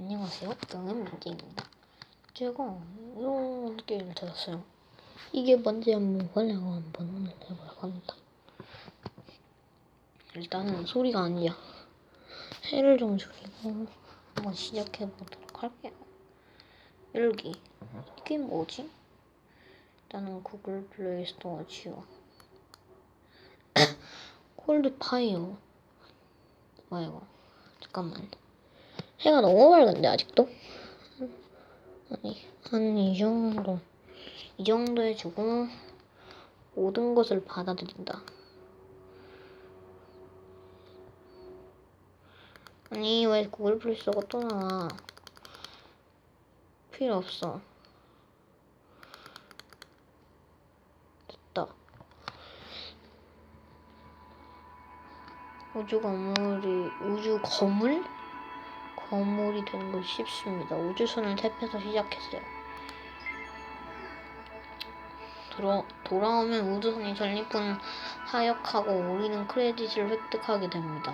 안녕하세요. 경은 민재입니다. 제가 이런 게임을 찾았어요. 이게 뭔지 한번 보려고 한번 오늘 해보려고 합니다. 일단은 소리가 아니야. 해를 좀 줄이고 한번 시작해 보도록 할게요. 일기. 이게 뭐지? 일단은 구글 플레이 스토어 지워. 콜드 파이어. 뭐야 이거? 잠깐만. 해가 너무 밝은데 아직도? 아니 한 이 정도 이 정도 해주고 모든 것을 받아들인다. 아니 왜 구글 플레이 스토어가 또 나와? 필요 없어. 됐다. 우주 건물이 우주 거물? 거물이 되는 건 쉽습니다. 우주선을 탭해서 시작했어요. 들어, 돌아오면 우주선이 전리품 하역하고 우리는 크레딧을 획득하게 됩니다.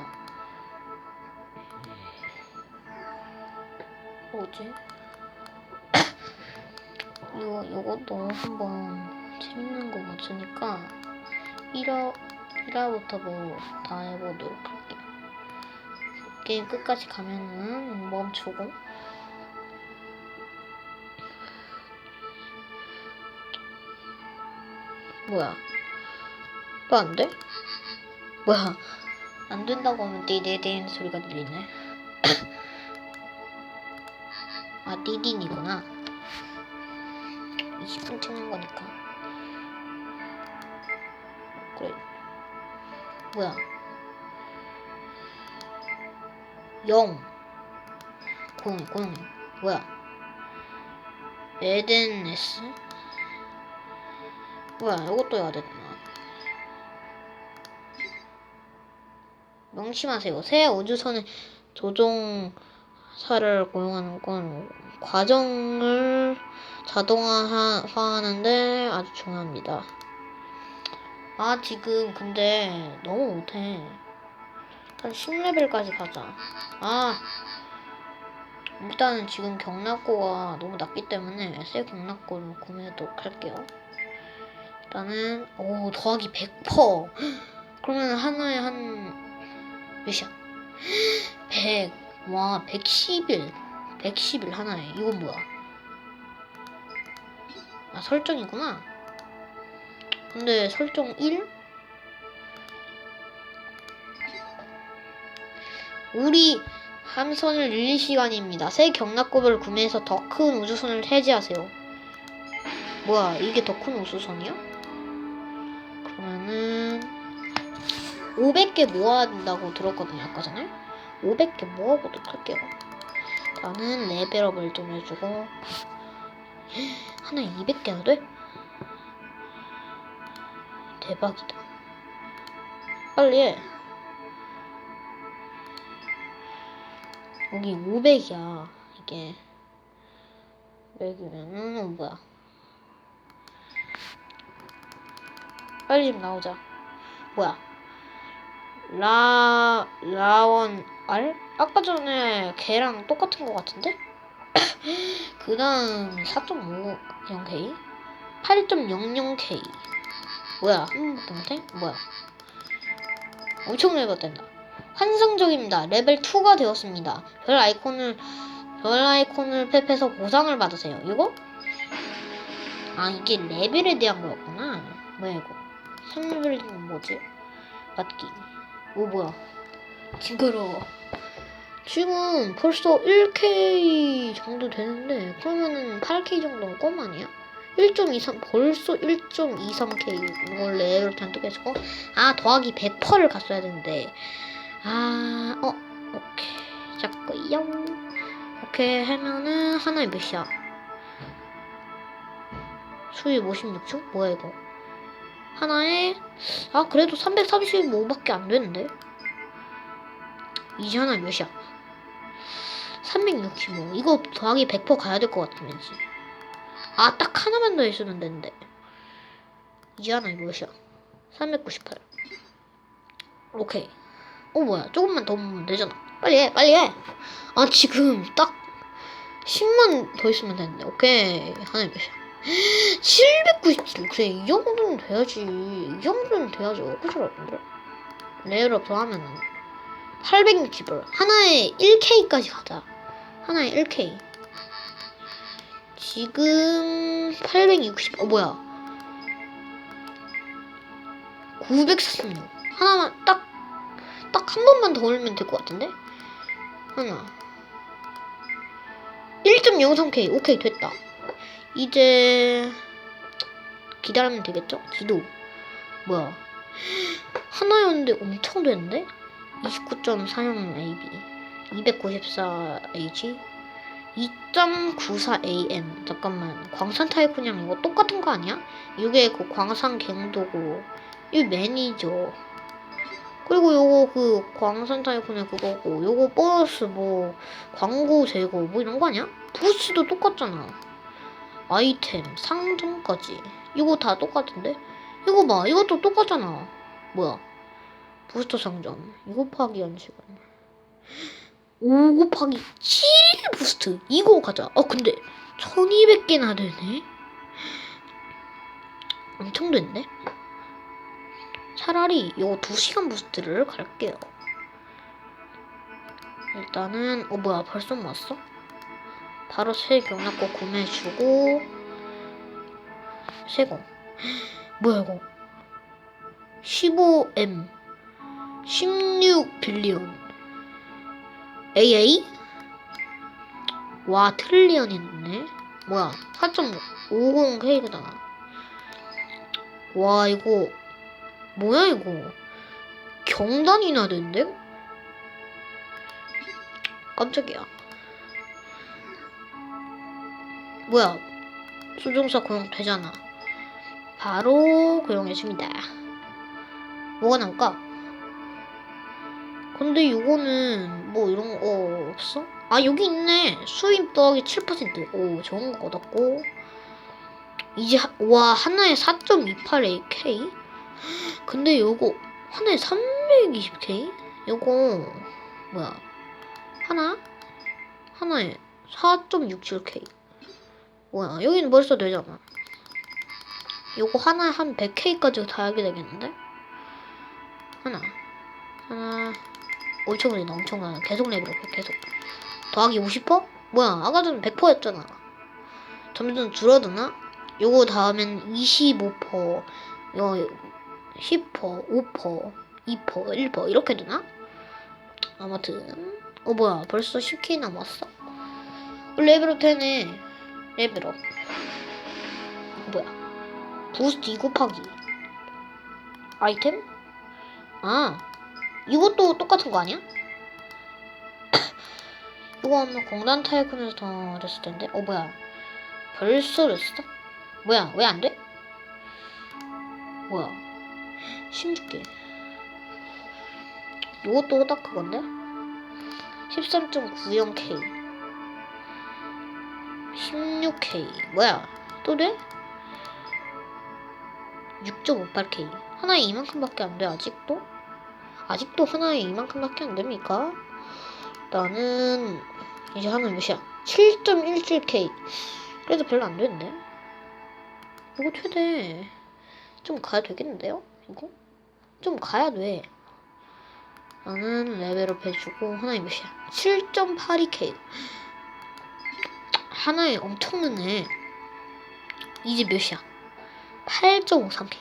뭐지? 이거, 이것도 한번 재밌는 거 같으니까 1화, 1화부터 뭐 다 해보도록 할게요. 게임 끝까지 가면은 멈추고 뭐야? 또안 돼? 뭐야? 안 된다고 하면 띠디디는 소리가 들리네. 아 띠딘이구나. 20분 찍는 거니까. 그래. 뭐야 0 0 0 뭐야? 에덴에스? 뭐야 이것도 해야 되구나. 명심하세요. 새 우주선의 조종사를 고용하는 건 과정을 자동화하는데 아주 중요합니다. 아 지금 근데 너무 못해 한 10레벨까지 가자. 아, 일단은 지금 경락고가 너무 낮기 때문에 새 경락고를 구매하도록 할게요. 일단은, 오, 더하기 100%. 그러면 하나에 한, 몇이야? 100. 와, 111. 111 하나에. 이건 뭐야? 아, 설정이구나. 근데 설정 1? 우리 함선을 늘릴 시간입니다. 새 경락고를 구매해서 더 큰 우주선을 해지하세요. 뭐야, 이게 더 큰 우주선이야? 그러면은 500개 모아야 된다고 들었거든요, 아까 전에. 500개 모아보도록 할게요. 나는 레벨업을 좀 해주고 하나에 200개나 돼? 대박이다. 빨리 해. 여기 500이야. 이게. 100이면은 뭐야. 빨리 좀 나오자. 뭐야. 라 라원 알? 아까 전에 걔랑 똑같은 거 같은데? 그 다음 4.50K 8.00K 뭐야? 한 번밖에 못해? 뭐야? 엄청 레벨된다 환상적입니다. 레벨 2가 되었습니다. 별 아이콘을 별 아이콘을 탭해서 보상을 받으세요. 이거? 아 이게 레벨에 대한 거였구나. 뭐야 이거? 3레벨은 뭐지? 맞기. 오 뭐야? 징그러워. 지금 벌써 1K 정도 되는데 그러면은 8K 정도는 껌 아니야? 1.23 벌써 1.23K 이걸 레벨 잔뜩 해주고 아 더하기 100%를 갔어야 되는데 아, 어, 오케이. 잡고요. 이렇게 하면은 하나에 몇이야? 수입 56초? 뭐야 이거? 하나에 아 그래도 335밖에 안 되는데? 이제 하나 몇이야? 365 이거 더하기 100% 가야 될 것 같은 왠지 아 딱 하나만 더 있으면 되는데 이제 하나 몇이야? 398 오케이 어 뭐야? 조금만 더 먹으면 되잖아 빨리 해 빨리 해아 지금 딱 10만 더 있으면 되는데. 오케이. 하나 몇이야? 797 그래 이 정도는 돼야지. 이 정도는 돼야죠 그죠 여러분들 레벨업 더 하면은 860을. 하나에 1K까지 가자. 하나에 1K 지금 860 어 뭐야? 946 하나만 딱 딱 한 번만 더 올리면 될 것 같은데? 하나. 1.03K 오케이 됐다. 이제 기다리면 되겠죠? 지도. 뭐야? 하나였는데 엄청 됐는데? 29.40 AB 294H 2.94AM 잠깐만. 광산 타이쿤이랑 이거 똑같은 거 아니야? 이게 그 광산 갱도고. 이 매니저 그리고 요거 그 광산 타이쿤의 그거고 요거 보너스 뭐 광고 제거 뭐 이런 거 아니야? 부스도 똑같잖아. 아이템 상점까지. 이거 다 똑같은데? 이거 봐 이것도 똑같잖아. 뭐야? 부스터 상점. 2 곱하기 연시간. 5 곱하기 7 부스트. 이거 가자. 어 근데 1200개나 되네? 엄청 됐네 차라리 이거 2시간 부스트를 갈게요. 일단은 어 뭐야 벌써 왔어? 바로 새 경락고 구매해주고 새거. 뭐야 이거? 15M 16 빌리언 AA? 와 트릴리언이 있네. 뭐야 4.50K구나 와 이거 뭐야 이거? 경단이나 된대? 깜짝이야. 뭐야? 수종사 고용 되잖아. 바로 고용해줍니다. 뭐가 나올까? 근데 이거는 뭐 이런 거 없어? 아 여기 있네. 수입 더하기 7%오 좋은 거 얻었고. 이제 하, 와 하나에 4.28AK 근데 요거 하나에 320K 요거 뭐야? 하나? 하나에 4.67K 뭐야? 여기는 벌써 되잖아. 요거 하나에 한 100K까지 다 하게 되겠는데? 하나. 하나. 엄청 많이 엄청 많아. 계속 레벨업 계속. 더하기 50%? 뭐야? 아까 전 100%였잖아. 점점 줄어드나? 요거 다음엔 25%요 10%, 5%, 2%, 1% 이렇게 되나? 아무튼 어 뭐야 벌써 10K 남았어? 어, 레벨업 되네 레벨업 뭐야 부스트 2 곱하기 아이템? 아 이것도 똑같은 거 아니야? 이거 아마 공단 타이쿤에서 더 됐을 텐데 어 뭐야 벌써 됐어? 뭐야 왜 안 돼? 뭐야 16개 이것도 딱 그건데 13.90K 16K 뭐야 또 돼? 6.58K 하나에 이만큼밖에 안 돼 아직도? 아직도 하나에 이만큼밖에 안 됩니까? 나는 이제 하나 몇이야? 7.17K 그래도 별로 안 되는데 이거 최대 좀 가야 되겠는데요? 이거? 좀 가야 돼 나는 레벨업 해주고 하나에 몇이야? 7.82K 하나에 엄청 늦네 이제 몇이야? 8.53K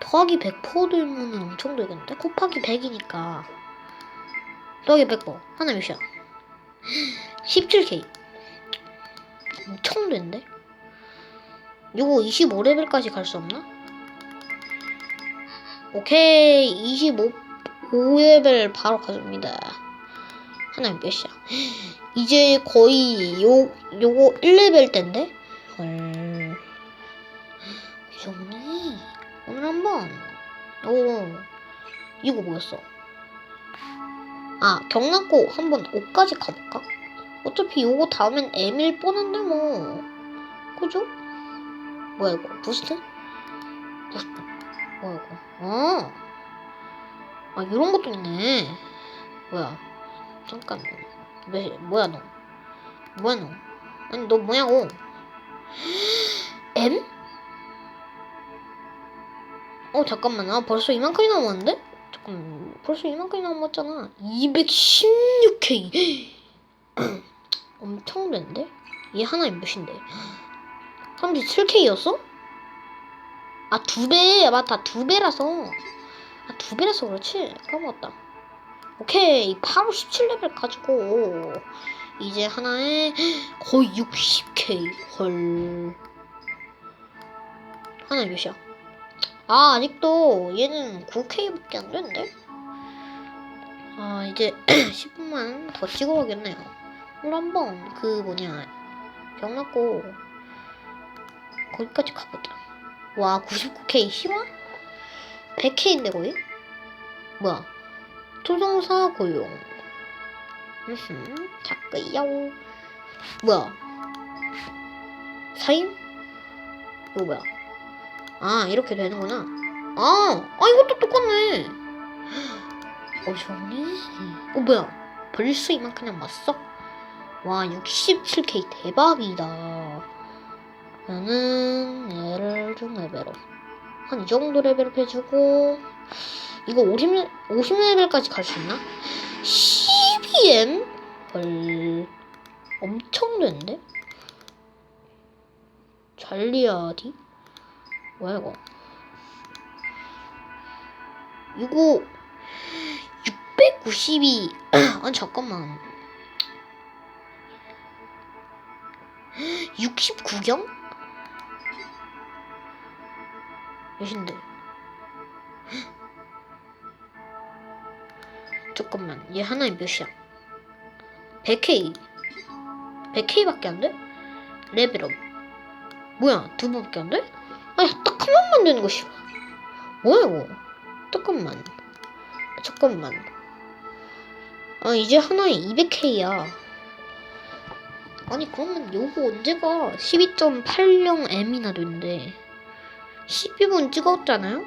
더하기 100% 되면 엄청 되겠는데? 곱하기 100이니까 더하기 100% 하나 몇이야? 17K 엄청 된데? 이거 25레벨까지 갈 수 없나? 오케이 25 5레벨 바로 가줍니다 하나 몇이야? 이제 거의 요 요거 1레벨 때인데? 헐 정리 오늘 한번 오 이거 뭐였어? 아 경락고 한번 5까지 가볼까? 어차피 요거 다음엔 M1 뻔한데 뭐 그죠? 뭐야 이거 부스트? 부스트 뭐야 이거. 아, 아 이런 것도 있네. 뭐야? 잠깐만. 왜 뭐야 너? 뭐야 너? 아니 너 뭐냐고 M? 어 잠깐만. 아 벌써 이만큼이 남았는데? 잠깐 벌써 이만큼이 남았잖아. 216K 엄청 된데? 얘 하나에 몇인데? 37K였어? 아 두 배. 맞다. 두 배라서. 아 두 배라서 그렇지. 까먹었다. 오케이. 바로 17레벨 가지고 이제 하나에 거의 60K 헐. 하나에 몇이야? 아 아직도 얘는 9K밖에 안 되는데? 아 이제 10분만 더 찍어야겠네요. 오늘 한번 그 뭐냐. 병 났고 거기까지 가보자 와 99K 실화? 100K인데 거의? 뭐야? 조종사 고용. 음흠 작가요. 뭐야? 사임? 이거 뭐야? 아 이렇게 되는구나. 아, 아 이것도 똑같네. 어 좋네 어 뭐야? 벌써 이만큼 남았어? 와 67K 대박이다 나는 얘를 좀 레벨업 한 이 정도 레벨업 해주고 이거 50, 50레벨까지 갈 수 있나? 12M? 헐 엄청 되는데? 잘리아디? 뭐야 이거 이거 692 아니 잠깐만 69경? 몇인데? 잠깐만 얘 하나에 몇이야? 100K 100K밖에 안 돼? 레벨업 뭐야 두 번밖에 안 돼? 아니 딱 한 번만 되는 것이 뭐야 이거 잠깐만 잠깐만 아 이제 하나에 200K야 아니 그러면 요거 언제가 12.80M이나 된대 12분 찍었잖아요?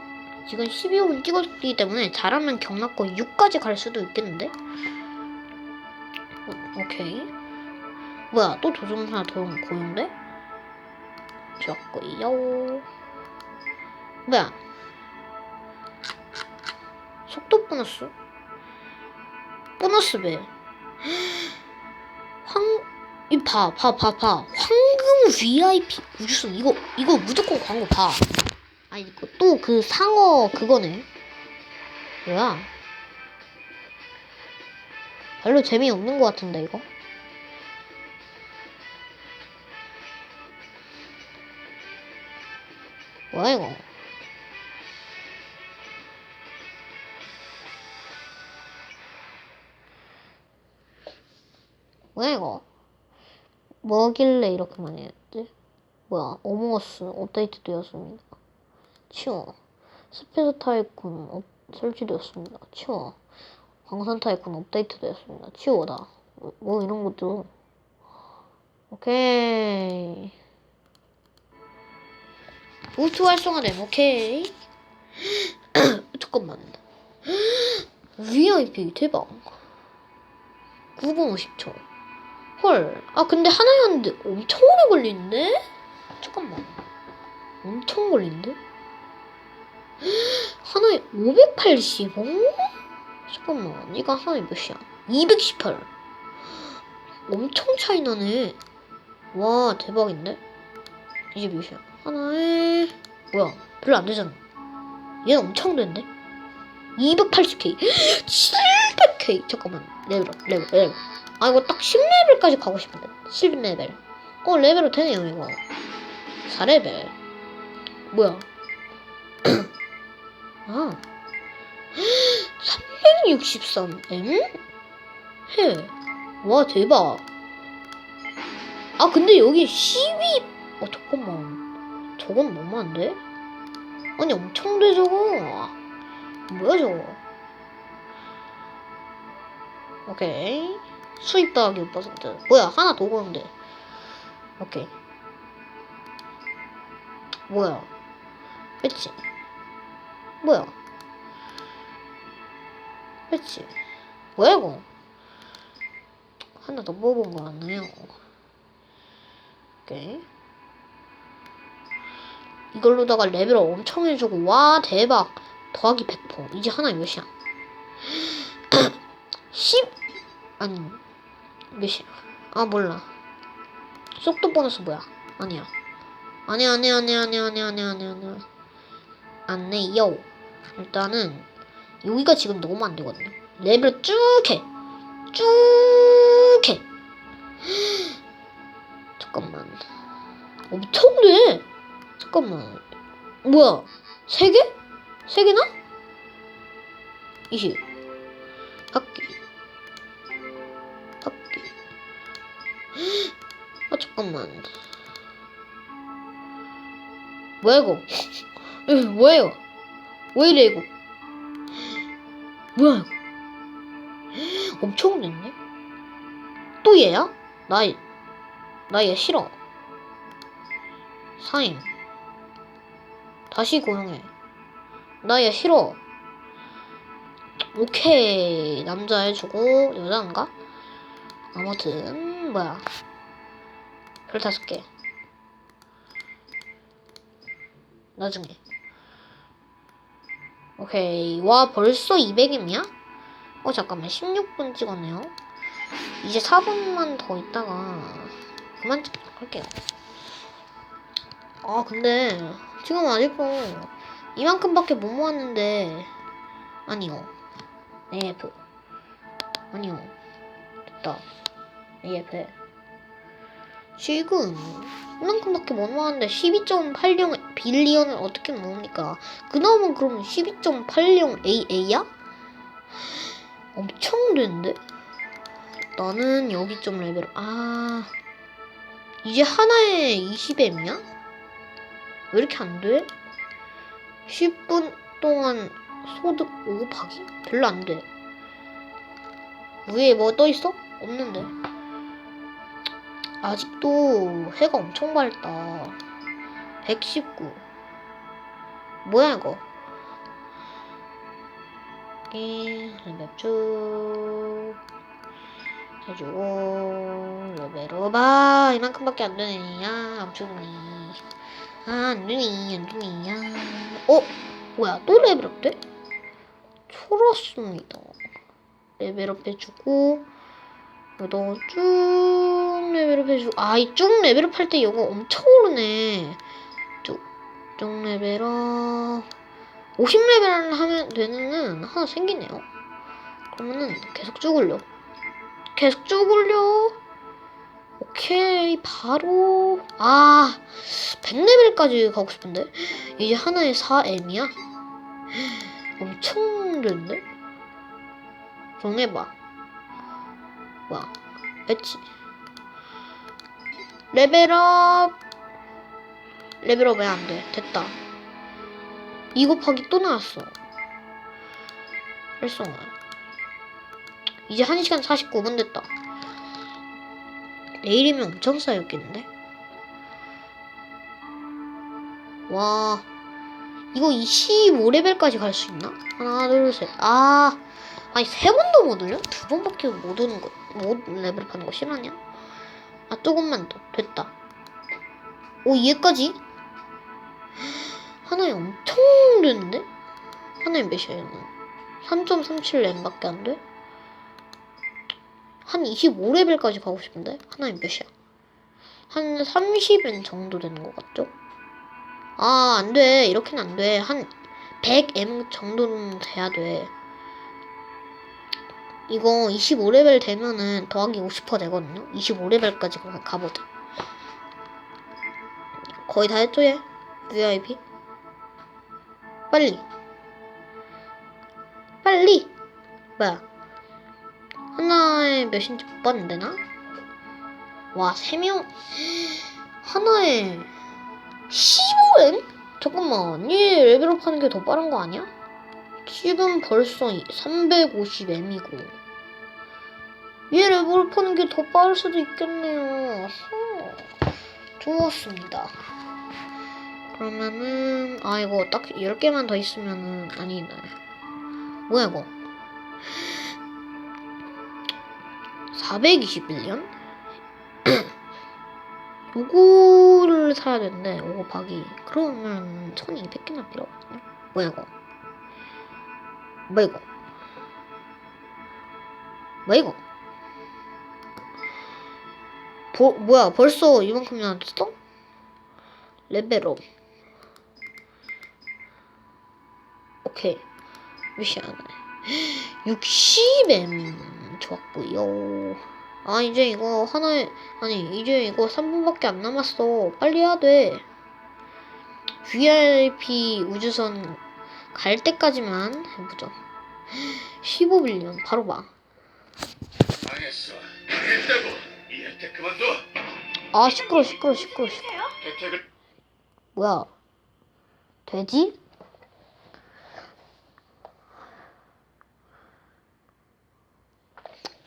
지금 12분 찍었기 때문에 잘하면 경락고 6까지 갈 수도 있겠는데? 어, 오케이 뭐야 또 조종사 도용 고용돼? 좋았고요 뭐야 속도 보너스? 보너스 배 황... 이 봐, 봐, 봐, 봐. 황금 VIP 우주선 이거 이거 무조건 광고 봐. 아 이거 또 그 상어 그거네. 뭐야? 별로 재미없는 것 같은데 이거. 뭐야 이거? 뭐야 이거? 뭐길래 이렇게 많이 했지? 뭐야 어몽어스 업데이트 되었습니다. 치워. 스페이스 타이쿤 업, 설치되었습니다. 치워. 광산 타이쿤 업데이트 되었습니다. 치워다. 뭐, 뭐 이런 것도. 오케이. 우트 활성화됨. 오케이. 잠깐만. VIP 대박. 9분 50초. 헐. 아 근데 하나에 하는데 엄청 오래 걸리는데? 잠깐만. 엄청 걸린데? 하나에 580? 어? 잠깐만. 이거 하나에 몇이야? 218. 엄청 차이 나네. 와 대박인데? 이게 몇이야? 하나에 뭐야? 별로 안 되잖아. 얘는 엄청 된데? 280K, 700K. 잠깐만. 레벨, 레벨, 레벨. 아 이거 딱 10레벨까지 가고 싶은데 10레벨 어 레벨로 되네요 이거 4레벨 뭐야 아 363M? 해 와 대박. 아 근데 여기 12... 어 잠깐만. 저건 너무한데? 아니 엄청 돼 저거. 뭐야 저거? 오케이. 수입 더하기 5% 뭐야 하나 더 고는데 오케이. 뭐야? 그치 뭐야? 그치 뭐야 이거? 하나 더 뽑은 거 같네요 오케이. 이걸로다가 레벨을 엄청 해주고 와 대박. 더하기 100% 이제 하나 몇이야? 10 아니 몇이야? 아 몰라. 속도 보너스 뭐야? 아니야. 아니야 아니야 아니야 아니야 아니야 아니야 아니야. 아니야 안내요 일단은 여기가 지금 너무 안 되거든요. 레벨 쭉 해 쭉 해. 잠깐만. 엄청 돼 잠깐만. 뭐야? 세 개? 세 개나? 20 학기. 학기. 아 잠깐만. 뭐야 이거? 이거? 뭐예요 왜 이래 이거 뭐야 이거 엄청 됐네 또 얘야? 나 나 얘 싫어 사임 다시 고용해. 나 얘 싫어. 오케이. 남자 해주고, 여자인가? 아무튼, 뭐야. 별 다섯 개. 나중에. 오케이. 와, 벌써 200임이야? 어, 잠깐만. 16분 찍었네요. 이제 4분만 더 있다가, 그만 할게요. 아, 근데, 지금 아직도 이만큼밖에 못 모았는데 아니요 AF 아니요 됐다 AF 지금 이만큼밖에 못 모았는데 12.80 빌리언을 어떻게 모읍니까 그나마 그러면 12.80 AA야? 엄청 되는데? 나는 여기 좀 레벨 아 이제 하나에 20M이야? 왜 이렇게 안 돼? 10분 동안 소득 5 곱하기? 별로 안 돼. 위에 뭐 떠 있어? 없는데. 아직도 해가 엄청 밝다. 119. 뭐야 이거? 이 맵쭉 해주고 레벨업 아 이만큼밖에 안 되네 야 엄청네 아, 안 되니, 안 되니, 야. 어? 뭐야, 또 레벨업 돼? 초랐습니다. 레벨업 해주고, 너쭉 레벨업 해주고, 아, 이 쭉 레벨업 할 때 이거 엄청 오르네. 쭉, 쭉 레벨업. 50레벨 하면 되는 하나 생기네요. 그러면은 계속 쭉 올려. 계속 쭉 올려. 오케이 바로 아 100레벨까지 가고 싶은데 이제 하나에 4M이야 엄청 됐네 정해봐 와 엣지 레벨업. 레벨업 왜 안 돼? 됐다. 2 곱하기 또 나왔어. 활성화. 이제 1시간 49분 됐다. 내일이면 엄청 쌓였겠는데? 와 이거 25레벨까지 갈 수 있나? 하나 둘셋아 아니 세 번도 못 올려? 두 번밖에 못 오는 거, 못 레벨 하는 거 싫어하냐? 아 조금만 더 됐다. 오 얘까지? 하나에 엄청 되는데? 하나에 몇이야 얘는? 3.37 램밖에 안 돼? 한 25레벨까지 가고 싶은데 하나에 몇이야? 한 30은 정도 되는 것 같죠? 아, 안 돼. 이렇게는 안 돼. 한 100M 정도는 돼야 돼. 이거 25레벨 되면은 더하기 50% 되거든요. 25레벨까지 가보자. 거의 다 했죠, 얘? VIP? 빨리. 빨리! 뭐야? 하나에 몇인지 못 봤는데, 나? 와, 3명. 하나에 15M? 잠깐만, 얘 레벨업 하는 게 더 빠른 거 아니야? 지금 벌써 350M이고. 얘 레벨업 하는 게 더 빠를 수도 있겠네요. 어, 좋았습니다. 그러면은, 아, 이거 딱 10개만 더 있으면은, 아니네. 뭐야, 이거? 421년? 요거를 사야 되는데 요거 박이 그러면 1200개나 필요하거든요 뭐야 이거 뭐야 이거 뭐야 이거 보, 뭐야 벌써 이만큼이나 됐어? 레벨업. 오케이. 미션 60M 좋았고요. 아 이제 이거 하나에 아니 이제 이거 3분밖에 안 남았어. 빨리 해야 돼. VIP 우주선 갈 때까지만 해보자 15빌리언 바로 봐. 망했다고. 이 혜택 그만둬. 아 시끄러 시끄러 시끄러 시끄러 혜택을 뭐야 돼지?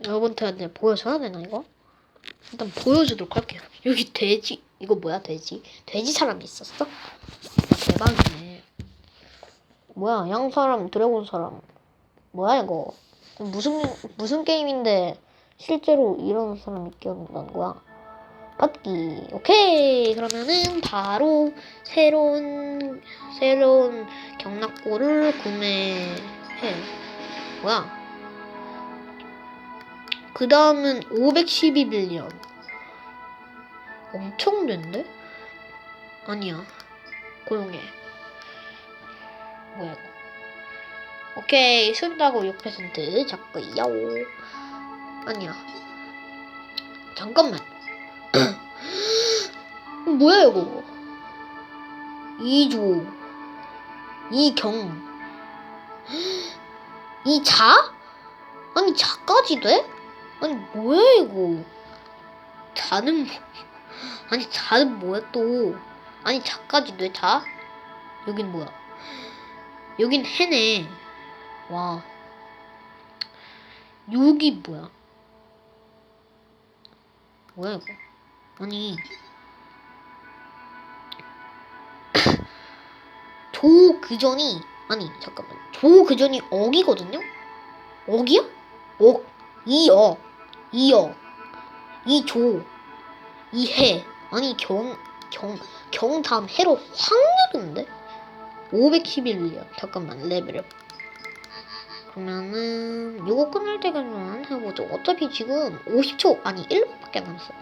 여러분들한테 보여줘야 되나 이거? 일단 보여주도록 할게요 여기 돼지 이거 뭐야 돼지? 돼지 사람이 있었어? 대박이네 뭐야 양 사람 드래곤 사람. 뭐야 이거. 무슨 무슨 게임인데 실제로 이런 사람이 끼어든다는 거야? 받기. 오케이. 그러면은 바로 새로운 새로운 경락고를 구매해. 뭐야? 그 다음은 512빌리언. 엄청 된데 아니야. 고용해 뭐야 이거 오케이 순다고 6% 잡고요 아니야 잠깐만 뭐야 이거? 이조 이경 이자? 아니 자까지 돼? 아니 뭐야 이거? 자는 뭐? 아니 자는 뭐야 또? 아니 자까지 돼 자? 여긴 뭐야? 여긴 해네. 와. 여기 뭐야? 뭐야 이거? 아니 조 그전이 아니 잠깐만 조 그전이 억이거든요? 억이야? 억 이어 이어 이조 이해 아니 경 경경 다음 해로 확 내렸는데 511년 잠깐만 레벨업. 그러면은 요거 끝날 때까지만 해보죠. 어차피 지금 50초 아니 1분밖에 안 남았어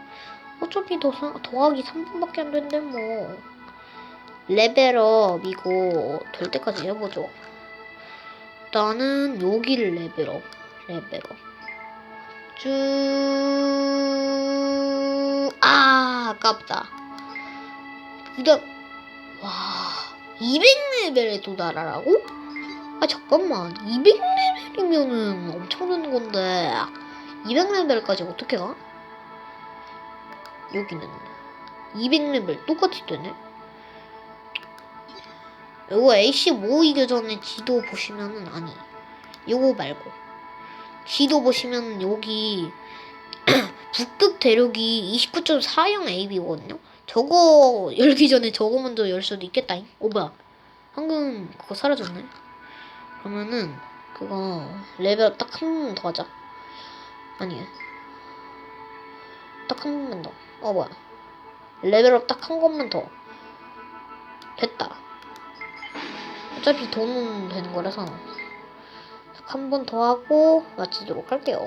어차피 더 사- 더하기 3분밖에 안 된대 뭐. 레벨업 이거 될 때까지 해보죠. 일단은 여기를 레벨업 레벨업. 쭉 아 아깝다. 그다음 와 200레벨에 도달하라고? 아 잠깐만. 200레벨이면은 엄청 되는 건데. 200레벨까지 어떻게 가? 여기는 200레벨 똑같이 되네? 요거 AC 모이기 전에 지도 보시면은 아니. 요거 말고. 지도 보시면 여기 북극 대륙이 29.40 AB거든요? 저거 열기 전에 저거 먼저 열 수도 있겠다잉? 오 뭐야? 방금 그거 사라졌네? 그러면은 그거 레벨 딱 한 번만 더 하자. 아니 딱 한 번만 더 어 뭐야? 레벨업 딱한 것만 더. 됐다. 어차피 돈은 되는 거라서 한번 더 하고 마치도록 할게요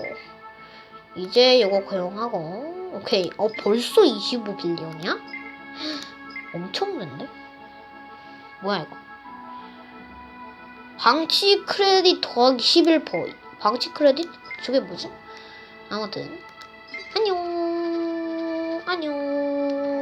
이제 이거 고용하고 오케이 어 벌써 25빌리언이야? 엄청 된데? 뭐야 이거 방치 크레딧 더하기 11% 방치 크레딧? 저게 뭐지? 아무튼 안녕 안녕